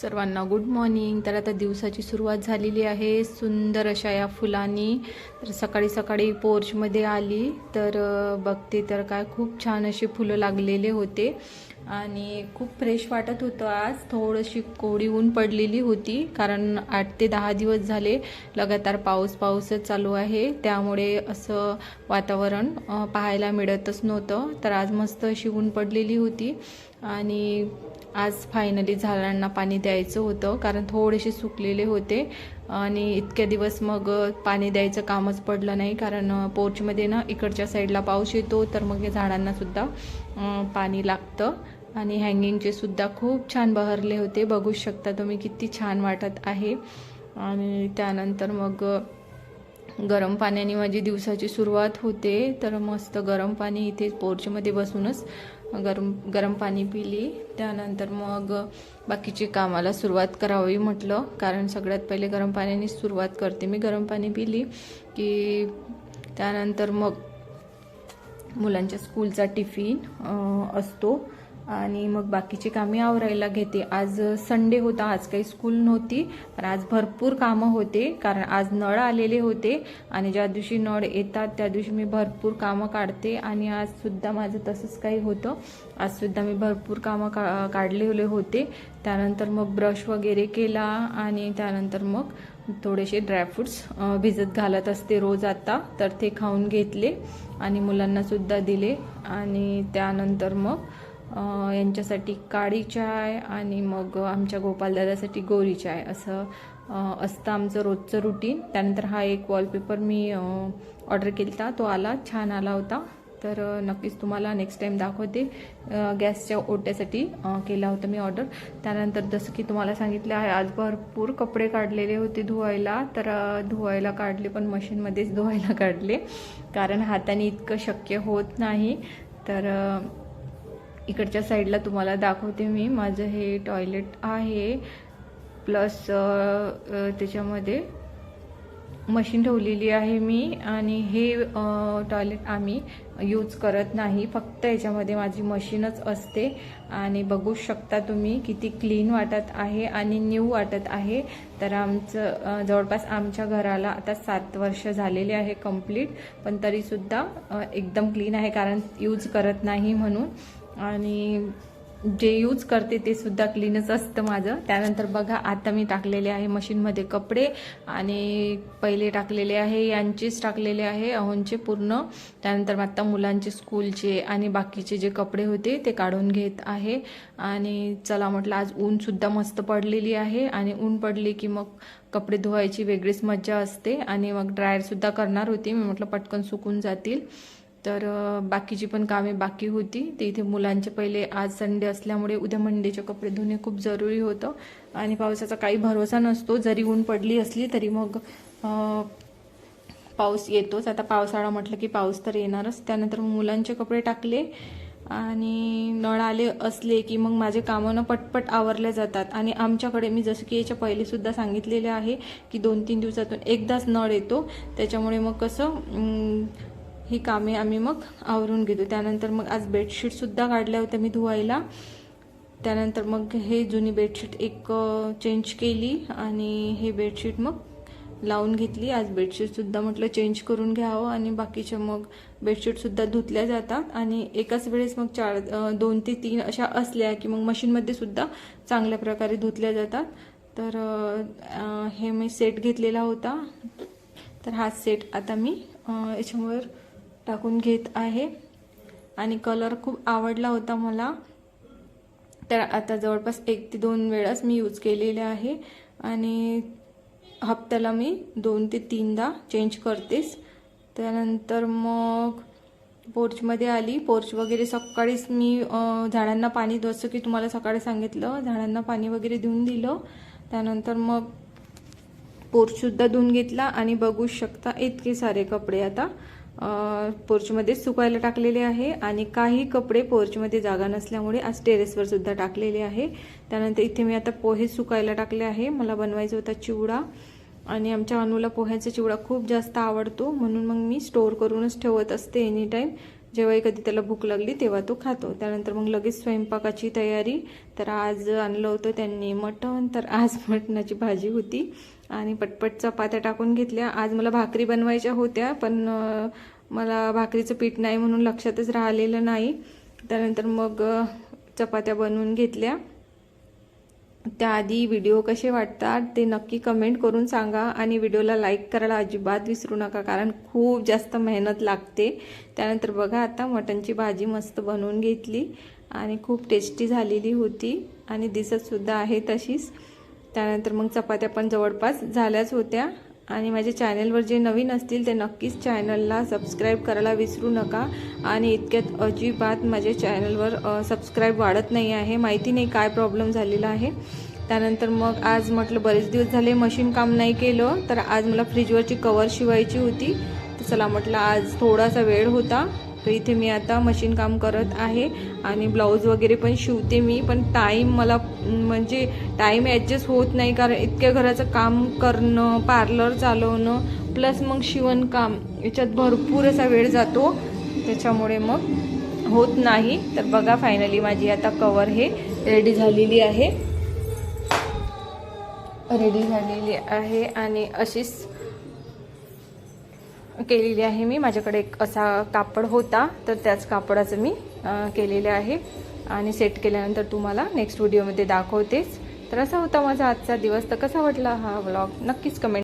सर्वांना good morning तर आता दिवसाची सुरुवात झालेली आहे. सुंदर अशा या फुलांनी. तर सकाळी सकाळी पोर्चमध्ये आली. तर बघते तर काय खूप छान असे फुलं लागलेले होते. आणि खूप फ्रेश वाटत होतं आज. थोडीशी कोवडी ऊन पडलेली होती. कारण आठ ते दहा दिवस झाले लगातार पाऊस पाऊसच चालू आहे. त्यामुळे असं वातावरण पाहायला मिळतच नव्हतं. तर आज मस्त अशी ऊन पडलेली होती. आणि आज फायनली झाडांना पाणी द्यायचं होतं कारण थोडेसे सुकलेले होते. आणि इतक्या दिवस मग पाणी द्यायचं कामच पडलं नाही कारण पोर्चमध्ये ना इकडच्या साईडला पाऊस येतो तर मग या झाडांनासुद्धा पाणी लागतं. आणि हँगिंगचे सुद्धा खूप छान बहरले होते. बघू शकता तुम्ही किती छान वाटत आहे. आणि त्यानंतर मग गरम पाण्याने माझी दिवसाची सुरुवात होते. तर मस्त गरम पाणी इथे पोर्चमध्ये बसूनच गरम गरम पाणी पिली. त्यानंतर मग बाकीची कामाला सुरुवात करावी म्हटलं. कारण सगळ्यात पहिले गरम पाण्याने सुरुवात करते मी. गरम पाणी पिली की त्यानंतर मग मुलांच्या स्कूलचा टिफिन असतो. आणि मग बाकीची कामे आवरायला घेते. आज संडे होता आज काही स्कूल नव्हती पण आज भरपूर कामं होते कारण आज नळ आलेले होते आणि ज्या दिवशी नळ येतात त्या दिवशी मी भरपूर कामं काढते आणि आज सुद्धा माझं तसंच काही होतं. आज सुद्धा मी भरपूर कामं का काढलेले होते. त्यानंतर मग ब्रश वगैरे केला आणि त्यानंतर मग थोडेसे ड्रायफ्रुट्स भिजत घालत असते रोज आता तर ते खाऊन घेतले आणि मुलांनासुद्धा दिले आणि त्यानंतर मग यांच्यासाठी काळी चाय आणि मग आमच्या गोपालदादासाठी गोरी चाय असं असतं आमचं रोजचं रुटीन त्यानंतर हा एक वॉलपेपर मी ऑर्डर केला तो आला छान आला होता. तर नक्कीच तुम्हाला नेक्स्ट टाईम दाखवते. गॅसच्या ओट्यासाठी केला होता मी ऑर्डर त्यानंतर जसं की तुम्हाला सांगितलं आहे आज भरपूर कपडे काढलेले होते धुवायला. तर धुवायला काढले पण मशीनमध्येच धुवायला काढले. कारण हाताने इतकं शक्य होत नाही. तर इकडच्या साईडला तुम्हाला दाखवते मी. माझं हे टॉयलेट आहे. प्लस त्याच्यामध्ये मशीन ठेवलेली आहे मी आणि हे टॉयलेट आम्ही यूज करत नाही. फक्त याच्यामध्ये माझी मशीनच असते. आणि बघू शकता तुम्ही किती क्लीन वाटत आहे आणि न्यू वाटत आहे. तर आमचं जवळपास आमच्या घराला आता सात वर्ष झालेले आहे कंप्लीट पण तरीसुद्धा एकदम क्लीन आहे कारण यूज करत नाही म्हणून. आणि जे यूज करते ते सुद्धा क्लीनच असतं माझं. त्यानंतर बघा आता मी टाकलेले आहे मशीनमध्ये कपडे आणि पहिले टाकलेले आहे यांचेच टाकलेले आहे अहोंचे पूर्ण. त्यानंतर मग आता मुलांचे स्कूलचे आणि बाकीचे जे कपडे होते ते काढून घेत आहे. आणि चला म्हटलं आज ऊनसुद्धा मस्त पडलेली आहे आणि ऊन पडली की मग कपडे धुवायची वेगळीच मज्जा असते. आणि मग ड्रायरसुद्धा करणार होती. मी म्हटलं पटकन सुकून जातील. तर बाकीची पण कामे बाकी होती. ते इथे मुलांचे पहिले आज संडे असल्यामुळे उद्या मंडेचे कपडे धुणे खूप जरुरी होतं. आणि पावसाचा काही भरोसा नसतो. जरी ऊन पडली असली तरी मग पाऊस येतोच. आता पावसाळा म्हटलं की पाऊस तर येणारच. त्यानंतर मग मुलांचे कपडे टाकले आणि नळ आले असले की मग माझे कामं ना पटपट आवरले जातात. आणि आमच्याकडे मी जसं की याच्या पहिलेसुद्धा सांगितलेले आहे की दोन तीन दिवसातून एकदाच नळ येतो. त्याच्यामुळे मग कसं ही कामे आम्ही मग आवरून घेतो. त्यानंतर मग आज बेडशीटसुद्धा काढल्या होत्या मी धुवायला. त्यानंतर मग हे जुनी बेडशीट एक चेंज केली आणि हे बेडशीट मग लावून घेतली. आज बेडशीटसुद्धा म्हटलं चेंज करून घ्यावं आणि बाकीच्या मग बेडशीटसुद्धा धुतल्या जातात. आणि एकाच वेळेस मग चार दोन ते तीन अशा असल्या की मग मशीनमध्ये सुद्धा चांगल्या प्रकारे धुतल्या जातात. तर हे मी सेट घेतलेला होता. तर हा सेट आता मी अ, याच्यावर टाकून घेत आहे. आणि कलर खूप आवडला होता मला. तर आता जवळपास एक ते दोन वेळाच मी यूज केलेले आहे. आणि हप्त्याला मी दोन ते तीनदा चेंज करतेच त्यानंतर मग पोर्चमध्ये आली. पोर्च वगैरे सकाळीच मी झाडांना पाणी जसं की तुम्हाला सकाळी सांगितलं झाडांना पाणी वगैरे देऊन दिलं. त्यानंतर मग पोर्चसुद्धा धुवून घेतला. आणि बघू शकता इतके सारे कपडे आता. पोर्चमध्ये सुकायला टाकलेले आहे आणि काही कपडे पोर्चमध्ये जागा नसल्यामुळे आज टेरेसवर सुद्धा टाकलेले आहे. त्यानंतर इथे मी आता पोहे सुकायला टाकले आहे. मला बनवायचा होता चिवडा आणि आमच्या अनुला पोह्याचा चिवडा खूप जास्त आवडतो. म्हणून मग मी स्टोअर करूनच ठेवत असते एनी टाईम जेव्हाही कधी त्याला भूक लागली तेव्हा तो खातो. त्यानंतर मग लगेच स्वयंपाकाची तयारी. तर आज आणलं होतं त्यांनी मटण. तर आज मटणाची भाजी होती. आणि पटपट चपात्या टाकून घेतल्या. आज मला भाकरी बनवायच्या होत्या पण मला भाकरीचं पीठ नाही म्हणून लक्षातच राहिलेलं नाही. त्यानंतर मग चपात्या बनवून घेतल्या. त्याआधी व्हिडिओ कसे वाटतात ते नक्की कमेंट करून सांगा आणि व्हिडिओला लाईक करायला अजिबात विसरू नका कारण खूप जास्त मेहनत लागते. त्यानंतर बघा आता मटणची भाजी मस्त बनवून घेतली आणि खूप टेस्टी झालेली होती आणि दिसतसुद्धा आहे तशीच. त्यानंतर मग चपात्या पण जवळपास झाल्याच होत्या. आणि माझ्या चॅनलवर जे नवीन असतील ते नक्कीच चॅनलला सबस्क्राईब करायला विसरू नका. आणि इतक्यात अजिबात माझ्या चॅनलवर सबस्क्राईब वाढत नाही आहे. माहिती नाही काय प्रॉब्लेम झालेला आहे. त्यानंतर मग आज म्हटलं बरेच दिवस झाले मशीन काम नाही केलं. तर आज मला फ्रीजवरची कवर शिवायची होती. तर चला म्हटलं आज थोडासा वेळ होता. तर इथे मी आता मशीन काम करत आहे आणि ब्लाऊज वगैरे पण शिवते मी पण टाईम मला म्हणजे टाईम ॲडजस्ट होत नाही कारण इतक्या घराचं काम करणं पार्लर चालवणं प्लस मग शिवणकाम याच्यात भरपूर असा वेळ जातो. त्याच्यामुळे मग होत नाही. तर बघा फायनली माझी आता कवर हे रेडी झालेली आहे. रेडी झालेली आहे आणि अशीच केलेली आहे मी. माझ्याकडे एक असा कापड होता तर त्याच कापडाचं मी केलेले आहे. आणि सेट केल्यानंतर तुम्हाला नेक्स्ट व्हिडिओमध्ये दाखवतेच. तर असा होता माझा आजचा दिवस. तर कसा वाटला हा व्लॉग नक्कीच कमेंट